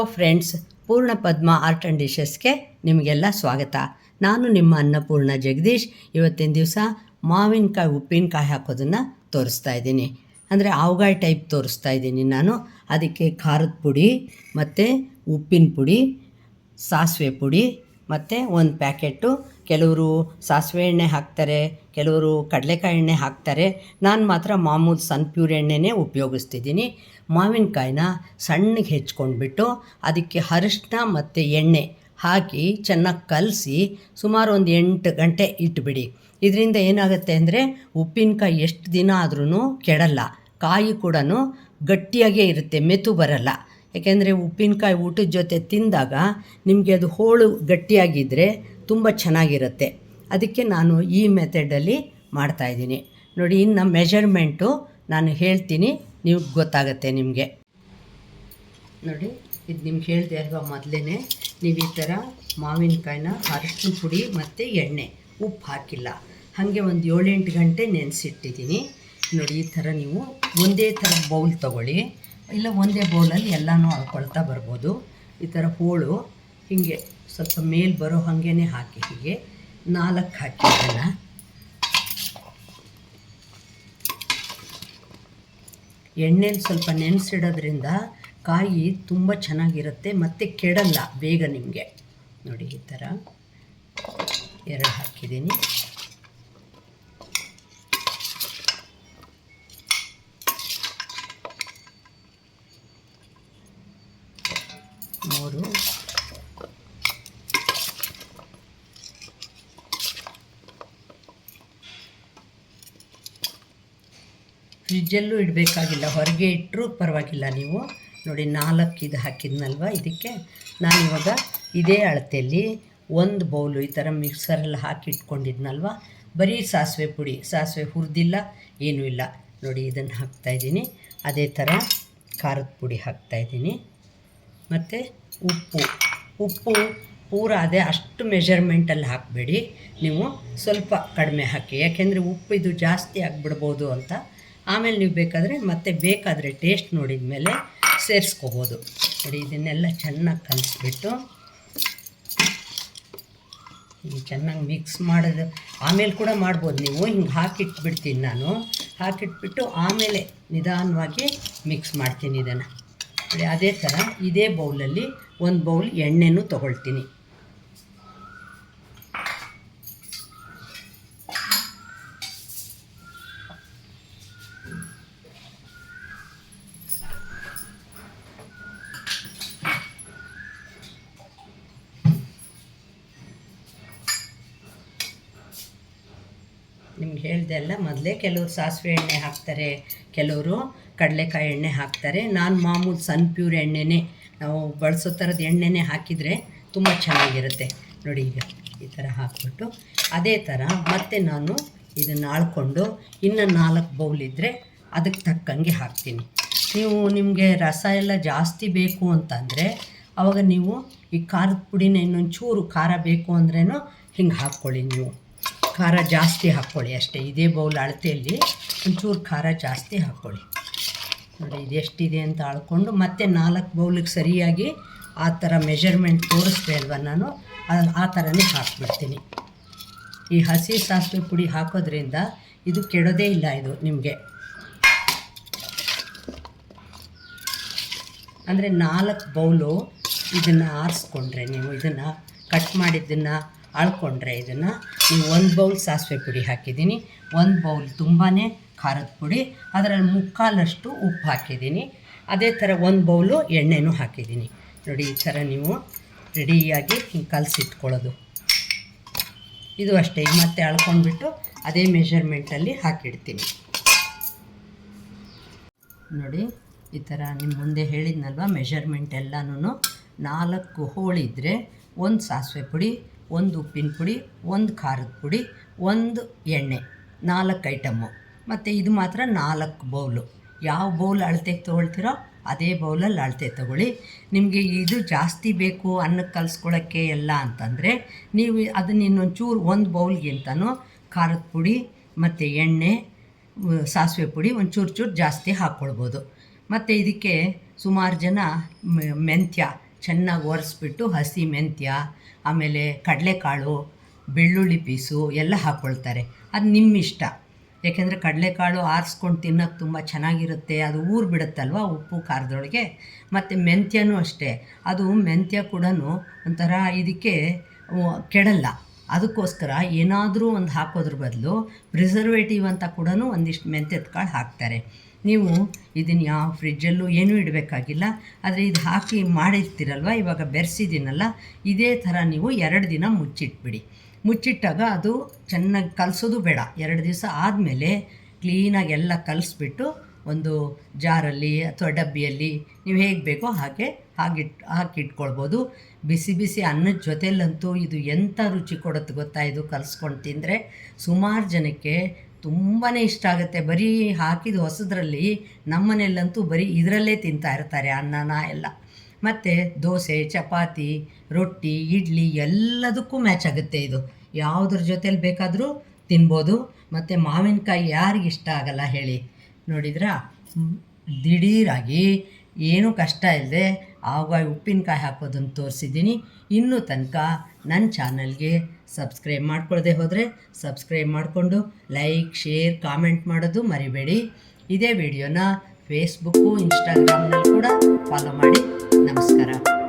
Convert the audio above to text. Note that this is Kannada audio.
ಹಲೋ ಫ್ರೆಂಡ್ಸ್ ಪೂರ್ಣ ಪದ್ಮ ಆರ್ಟ್ ಆ್ಯಂಡ್ ಡಿಶಸ್ಗೆ ನಿಮಗೆಲ್ಲ ಸ್ವಾಗತ. ನಾನು ನಿಮ್ಮ ಅನ್ನಪೂರ್ಣ ಜಗದೀಶ್. ಇವತ್ತಿನ ದಿವಸ ಮಾವಿನಕಾಯಿ ಉಪ್ಪಿನಕಾಯಿ ಹಾಕೋದನ್ನು ತೋರಿಸ್ತಾ ಇದ್ದೀನಿ. ಅಂದರೆ ಆವಗಾಯಿ ಟೈಪ್ ತೋರಿಸ್ತಾ ಇದ್ದೀನಿ ನಾನು. ಅದಕ್ಕೆ ಖಾರದ ಪುಡಿ, ಮತ್ತು ಉಪ್ಪಿನ ಪುಡಿ, ಸಾಸಿವೆ ಪುಡಿ, ಮತ್ತು ಒಂದು ಪ್ಯಾಕೆಟು ಕೆಲವರು ಸಾಸಿವೆ ಎಣ್ಣೆ ಹಾಕ್ತಾರೆ, ಕೆಲವರು ಕಡಲೆಕಾಯಿ ಎಣ್ಣೆ ಹಾಕ್ತಾರೆ. ನಾನು ಮಾತ್ರ ಮಾಮೂಲು ಸನ್ ಪ್ಯೂರ್ ಎಣ್ಣೆನೇ ಉಪಯೋಗಿಸ್ತಿದ್ದೀನಿ. ಮಾವಿನಕಾಯಿನ ಸಣ್ಣಗೆ ಹೆಚ್ಕೊಂಡ್ಬಿಟ್ಟು ಅದಕ್ಕೆ ಅರಿಶಿನ ಮತ್ತು ಎಣ್ಣೆ ಹಾಕಿ ಚೆನ್ನಾಗಿ ಕಲಸಿ ಸುಮಾರು ಒಂದು ಎಂಟು ಗಂಟೆ ಇಟ್ಬಿಡಿ. ಇದರಿಂದ ಏನಾಗುತ್ತೆ ಅಂದರೆ ಉಪ್ಪಿನಕಾಯಿ ಎಷ್ಟು ದಿನ ಆದ್ರೂ ಕೆಡಲ್ಲ. ಕಾಯಿ ಕೂಡ ಗಟ್ಟಿಯಾಗೇ ಇರುತ್ತೆ ಮೆತು ಬರಲ್ಲ. ಯಾಕೆಂದರೆ ಉಪ್ಪಿನಕಾಯಿ ಊಟದ ಜೊತೆ ತಿಂದಾಗ ನಿಮಗೆ ಅದು ಹೋಳು ಗಟ್ಟಿಯಾಗಿದ್ದರೆ ತುಂಬ ಚೆನ್ನಾಗಿರುತ್ತೆ. ಅದಕ್ಕೆ ನಾನು ಈ ಮೆಥಡಲ್ಲಿ ಮಾಡ್ತಾಯಿದ್ದೀನಿ ನೋಡಿ, ಇನ್ನು ಮೆಜರ್ಮೆಂಟು ನಾನು ಹೇಳ್ತೀನಿ. ನೀವು ಗೊತ್ತಾಗುತ್ತೆ ನಿಮಗೆ. ನೋಡಿ, ಇದು ನಿಮ್ಗೆ ಹೇಳಿದೆ ಅಲ್ವಾ ಮೊದಲೇ ನೀವು ಈ ಥರ ಮಾವಿನಕಾಯಿನ ಅರಿಶಿನ ಪುಡಿ ಮತ್ತು ಎಣ್ಣೆ, ಉಪ್ಪು ಹಾಕಿಲ್ಲ. ಹಾಗೆ ಒಂದು ಏಳೆಂಟು ಗಂಟೆ ನೆನೆಸಿಟ್ಟಿದ್ದೀನಿ. ನೋಡಿ, ಈ ಥರ ನೀವು ಒಂದೇ ಥರ ಬೌಲ್ ತೊಗೊಳ್ಳಿ. ಇಲ್ಲ, ಒಂದೇ ಬೌಲಲ್ಲಿ ಎಲ್ಲನೂ ಹಾಕ್ಕೊಳ್ತಾ ಬರ್ಬೋದು. ಈ ಥರ ಹೋಳು, ಹೀಗೆ ಸ್ವಲ್ಪ ಮೇಲೆ ಬರೋ ಹಾಗೇನೆ ಹಾಕಿ, ಹೀಗೆ ನಾಲ್ಕು ಹಾಕಿ ಅದನ್ನು ಎಣ್ಣೆಲಿ ಸ್ವಲ್ಪ ನೆನೆಸಿಡೋದ್ರಿಂದ ಕಾಯಿ ತುಂಬ ಚೆನ್ನಾಗಿರುತ್ತೆ, ಮತ್ತು ಕೆಡಲ್ಲ ಬೇಗ ನಿಮಗೆ. ನೋಡಿ, ಈ ಥರ ಎರಡು ಹಾಕಿದ್ದೀನಿ. ಮೂರು. ಫ್ರಿಜ್ಜಲ್ಲೂ ಇಡಬೇಕಾಗಿಲ್ಲ, ಹೊರಗೆ ಇಟ್ಟರೂ ಪರವಾಗಿಲ್ಲ ನೀವು. ನೋಡಿ, ನಾಲ್ಕು ಇದು ಹಾಕಿದ್ನಲ್ವ? ಇದಕ್ಕೆ ನಾನಿವಾಗ ಇದೇ ಅಳತೆಯಲ್ಲಿ ಒಂದು ಬೌಲು ಈ ಥರ ಮಿಕ್ಸರಲ್ಲಿ ಹಾಕಿ ಇಟ್ಕೊಂಡಿದ್ನಲ್ವ ಬರೀ ಸಾಸಿವೆ ಪುಡಿ, ಸಾಸಿವೆ ಹುರಿದಿಲ್ಲ, ಏನೂ ಇಲ್ಲ. ನೋಡಿ, ಇದನ್ನು ಹಾಕ್ತಾಯಿದ್ದೀನಿ ಅದೇ ಥರ ಖಾರದ ಪುಡಿ ಹಾಕ್ತಾಯಿದ್ದೀನಿ ಮತ್ತು ಉಪ್ಪು ಉಪ್ಪು ಪೂರ ಅದೇ ಅಷ್ಟು ಮೆಷರ್ಮೆಂಟಲ್ಲಿ ಹಾಕಬೇಡಿ. ನೀವು ಸ್ವಲ್ಪ ಕಡಿಮೆ ಹಾಕಿ, ಯಾಕೆಂದರೆ ಉಪ್ಪು ಇದು ಜಾಸ್ತಿ ಆಗಿಬಿಡ್ಬೋದು ಅಂತ ಆಮೇಲೆ ನೀವು ಬೇಕಾದರೆ ಮತ್ತೆ ಬೇಕಾದರೆ ಟೇಸ್ಟ್ ನೋಡಿದ ಮೇಲೆ ಸೇರಿಸ್ಕೋಬೋದು. ನೋಡಿ, ಇದನ್ನೆಲ್ಲ ಚೆನ್ನಾಗಿ ಕಲಿಸ್ಬಿಟ್ಟು ಚೆನ್ನಾಗಿ ಮಿಕ್ಸ್ ಮಾಡೋದು. ಆಮೇಲೆ ಕೂಡ ಮಾಡ್ಬೋದು. ನೀವು ಹಿಂಗೆ ಹಾಕಿಟ್ಬಿಡ್ತೀನಿ ನಾನು. ಹಾಕಿಟ್ಬಿಟ್ಟು ಆಮೇಲೆ ನಿಧಾನವಾಗಿ ಮಿಕ್ಸ್ ಮಾಡ್ತೀನಿ ಇದನ್ನು. ಅದೇ ಥರ ಇದೇ ಬೌಲಲ್ಲಿ ಒಂದು ಬೌಲ್ ಎಣ್ಣೆನೂ ತೊಗೊಳ್ತೀನಿ. ನಿಮ್ಗೆ ಹೇಳಿದೆ ಅಲ್ಲ, ಮೊದಲೇ ಕೆಲವರು ಸಾಸಿವೆ ಎಣ್ಣೆ ಹಾಕ್ತಾರೆ, ಕೆಲವರು ಕಡಲೆಕಾಯಿ ಎಣ್ಣೆ ಹಾಕ್ತಾರೆ. ನಾನು ಮಾಮೂಲು ಸನ್ ಪ್ಯೂರ್ ಎಣ್ಣೆನೇ, ನಾವು ಬಳಸೋ ಥರದ ಎಣ್ಣೆನೇ ಹಾಕಿದರೆ ತುಂಬ ಚೆನ್ನಾಗಿರುತ್ತೆ. ನೋಡಿ ಈಗ ಈ ಥರ ಹಾಕ್ಬಿಟ್ಟು, ಅದೇ ಥರ ಮತ್ತೆ ನಾನು ಇದನ್ನು ಆಳ್ಕೊಂಡು ಇನ್ನು ನಾಲ್ಕು ಬೌಲ್ ಇದ್ದರೆ ಅದಕ್ಕೆ ತಕ್ಕಂಗೆ ಹಾಕ್ತೀನಿ. ನೀವು ನಿಮಗೆ ರಸ ಎಲ್ಲ ಜಾಸ್ತಿ ಬೇಕು ಅಂತಂದರೆ ಆವಾಗ ನೀವು ಈ ಖಾರದ ಪುಡಿನ ಇನ್ನೊಂದು ಚೂರು ಖಾರ ಬೇಕು ಅಂದ್ರೇ ಹಿಂಗೆ ಹಾಕ್ಕೊಳ್ಳಿ ನೀವು. ಖಾರ ಜಾಸ್ತಿ ಹಾಕ್ಕೊಳ್ಳಿ ಅಷ್ಟೇ. ಇದೇ ಬೌಲ್ ಅಳತೆಯಲ್ಲಿ ಒಂಚೂರು ಖಾರ ಜಾಸ್ತಿ ಹಾಕ್ಕೊಳ್ಳಿ ನೋಡಿ, ಇದೆಷ್ಟಿದೆ ಅಂತ ಅಳ್ಕೊಂಡು ಮತ್ತೆ ನಾಲ್ಕು ಬೌಲಿಗೆ ಸರಿಯಾಗಿ ಆ ಥರ ಮೆಜರ್ಮೆಂಟ್ ತೋರಿಸ್ದೆ ಅಲ್ವ ನಾನು? ಆ- ಆ ಥರನೇ ಹಾಕ್ಬಿಡ್ತೀನಿ. ಈ ಹಸಿ ಸಾಸಿವೆ ಪುಡಿ ಹಾಕೋದ್ರಿಂದ ಇದು ಕೆಡೋದೇ ಇಲ್ಲ ಇದು ನಿಮಗೆ. ಅಂದರೆ ನಾಲ್ಕು ಬೌಲು ಇದನ್ನು ಆರಿಸ್ಕೊಂಡ್ರೆ ನೀವು ಇದನ್ನು ಕಟ್ ಮಾಡಿದ್ದನ್ನು ಅಳ್ಕೊಂಡ್ರೆ ಇದನ್ನು ನೀವು ಒಂದು ಬೌಲ್ ಸಾಸಿವೆ ಪುಡಿ ಹಾಕಿದ್ದೀನಿ, ಒಂದು ಬೌಲ್ ತುಂಬಾ ಖಾರದ ಪುಡಿ, ಅದರಲ್ಲಿ ಮುಕ್ಕಾಲಷ್ಟು ಉಪ್ಪು ಹಾಕಿದ್ದೀನಿ. ಅದೇ ಥರ ಒಂದು ಬೌಲು ಎಣ್ಣೆನೂ ಹಾಕಿದ್ದೀನಿ. ನೋಡಿ, ಈ ಥರ ನೀವು ರೆಡಿಯಾಗಿ ಹಿಂಗೆ ಕಲಸಿಟ್ಕೊಳ್ಳೋದು. ಇದು ಅಷ್ಟೇ ಮತ್ತೆ ಅಳ್ಕೊಂಡ್ಬಿಟ್ಟು ಅದೇ ಮೆಷರ್ಮೆಂಟಲ್ಲಿ ಹಾಕಿಡ್ತೀನಿ. ನೋಡಿ, ಈ ಥರ ನಿಮ್ಮ ಮುಂದೆ ಹೇಳಿದ್ನಲ್ವ, ಮೆಷರ್ಮೆಂಟ್ ಎಲ್ಲನೂ ನಾಲ್ಕು ಹೋಳಿದ್ರೆ ಒಂದು ಸಾಸಿವೆ ಪುಡಿ ಒಂದು ಉಪ್ಪಿನ ಪುಡಿ, ಒಂದು ಖಾರದ ಪುಡಿ, ಒಂದು ಎಣ್ಣೆ, ನಾಲ್ಕು ಐಟಮ್ಮು ಮತ್ತು ಇದು ಮಾತ್ರ ನಾಲ್ಕು ಬೌಲು. ಯಾವ ಬೌಲ್ ಅಳತೆಗೆ ತೊಗೊಳ್ತೀರೋ ಅದೇ ಬೌಲಲ್ಲಿ ಅಳತೆ ತಗೊಳ್ಳಿ. ನಿಮಗೆ ಇದು ಜಾಸ್ತಿ ಬೇಕು ಅನ್ನಕ್ಕೆ ಕಲಿಸ್ಕೊಳ್ಳೋಕ್ಕೆ ಎಲ್ಲ ಅಂತಂದರೆ, ನೀವು ಅದನ್ನ ಇನ್ನೊಂದು ಚೂರು ಒಂದು ಬೌಲ್ಗಿಂತನೂ ಖಾರದ ಪುಡಿ ಮತ್ತು ಎಣ್ಣೆ, ಸಾಸಿವೆ ಪುಡಿ ಒಂದು ಚೂರು ಜಾಸ್ತಿ ಹಾಕ್ಕೊಳ್ಬೋದು. ಮತ್ತು ಇದಕ್ಕೆ ಸುಮಾರು ಜನ ಮೆಂತ್ಯ ಚೆನ್ನಾಗಿ ಒರೆಸ್ಬಿಟ್ಟು ಹಸಿ ಮೆಂತ್ಯ, ಆಮೇಲೆ ಕಡಲೆಕಾಳು, ಬೆಳ್ಳುಳ್ಳಿ ಪೀಸು ಎಲ್ಲ ಹಾಕ್ಕೊಳ್ತಾರೆ ಅದು ನಿಮ್ಮ ಇಷ್ಟ ಯಾಕೆಂದರೆ ಕಡಲೆಕಾಳು ಆರಿಸ್ಕೊಂಡು ತಿನ್ನೋಕ್ಕೆ ತುಂಬ ಚೆನ್ನಾಗಿರುತ್ತೆ. ಅದು ಊರು ಬಿಡುತ್ತಲ್ವ ಉಪ್ಪು ಖಾರದೊಳಗೆ? ಮತ್ತು ಮೆಂತ್ಯನೂ ಅಷ್ಟೇ. ಅದು ಮೆಂತ್ಯ ಕೂಡ ಒಂಥರ ಇದಕ್ಕೆ ಕೆಡಲ್ಲ. ಅದಕ್ಕೋಸ್ಕರ ಏನಾದರೂ ಒಂದು ಹಾಕೋದ್ರ ಬದಲು ಪ್ರಿಸರ್ವೇಟಿವ್ ಅಂತ ಕೂಡ ಒಂದಿಷ್ಟು ಮೆಂತ್ಯದ ಕಾಳು ಹಾಕ್ತಾರೆ. ನೀವು ಇದನ್ನು ಯಾವ ಫ್ರಿಜ್ಜಲ್ಲೂ ಏನೂ ಇಡಬೇಕಾಗಿಲ್ಲ. ಆದರೆ ಇದು ಹಾಕಿ ಮಾಡಿರ್ತೀರಲ್ವ? ಇವಾಗ ಬೆರೆಸಿದ್ದೀನಲ್ಲ, ಇದೇ ಥರ ನೀವು ಎರಡು ದಿನ ಮುಚ್ಚಿಟ್ಬಿಡಿ. ಮುಚ್ಚಿಟ್ಟಾಗ ಅದು ಚೆನ್ನಾಗಿ ಕಲಸೋದು ಬೇಡ. ಎರಡು ದಿವಸ ಆದಮೇಲೆ ಕ್ಲೀನಾಗಿ ಎಲ್ಲ ಕಲಿಸ್ಬಿಟ್ಟು ಒಂದು ಜಾರಲ್ಲಿ ಅಥವಾ ಡಬ್ಬಿಯಲ್ಲಿ ನೀವು ಹೇಗೆ ಬೇಕೋ ಹಾಗೆ ಹಾಗಿಟ್, ಹಾಕಿಟ್ಕೊಳ್ಬೋದು. ಬಿಸಿ ಬಿಸಿ ಅನ್ನದ ಜೊತೆಲಂತೂ ಇದು ಎಂಥ ರುಚಿ ಕೊಡುತ್ತೆ ಗೊತ್ತಾ? ಇದು ಕಲಿಸ್ಕೊಂಡು ತಿಂದರೆ ಸುಮಾರು ಜನಕ್ಕೆ ತುಂಬಾ ಇಷ್ಟ ಆಗುತ್ತೆ. ಬರೀ ಹಾಕಿದ ಹೊಸದ್ರಲ್ಲಿ ನಮ್ಮನೆಯಲ್ಲಂತೂ ಬರೀ ಇದರಲ್ಲೇ ತಿಂತಾ ಇರ್ತಾರೆ ಅನ್ನನ ಎಲ್ಲ. ಮತ್ತು ದೋಸೆ, ಚಪಾತಿ, ರೊಟ್ಟಿ, ಇಡ್ಲಿ ಎಲ್ಲದಕ್ಕೂ ಮ್ಯಾಚ್ ಆಗುತ್ತೆ ಇದು. ಯಾವುದ್ರ ಜೊತೆಲಿ ಬೇಕಾದರೂ ತಿನ್ಬೋದು. ಮತ್ತು ಮಾವಿನಕಾಯಿ ಯಾರಿಗಿಷ್ಟ ಆಗಲ್ಲ ಹೇಳಿ ನೋಡಿದ್ರಾ? ದಿಢೀರಾಗಿ ಏನೂ ಕಷ್ಟ ಇಲ್ಲದೆ ಆವಾಗ ಉಪ್ಪಿನಕಾಯಿ ಹಾಕೋದನ್ನು ತೋರಿಸಿದ್ದೀನಿ. ಇನ್ನೂ ತನಕ ನನ್ನ ಚಾನಲ್ಗೆ ಸಬ್ಸ್ಕ್ರೈಬ್ ಮಾಡ್ಕೊಳ್ಳದೆ ಹೋದರೆ ಸಬ್ಸ್ಕ್ರೈಬ್ ಮಾಡಿಕೊಂಡು ಲೈಕ್, ಶೇರ್, ಕಾಮೆಂಟ್ ಮಾಡೋದು ಮರಿಬೇಡಿ. ಇದೇ ವಿಡಿಯೋನ ಫೇಸ್ಬುಕ್ಕು ಇನ್ಸ್ಟಾಗ್ರಾಮ್ನಲ್ಲಿ ಕೂಡ ಫಾಲೋ ಮಾಡಿ. ನಮಸ್ಕಾರ.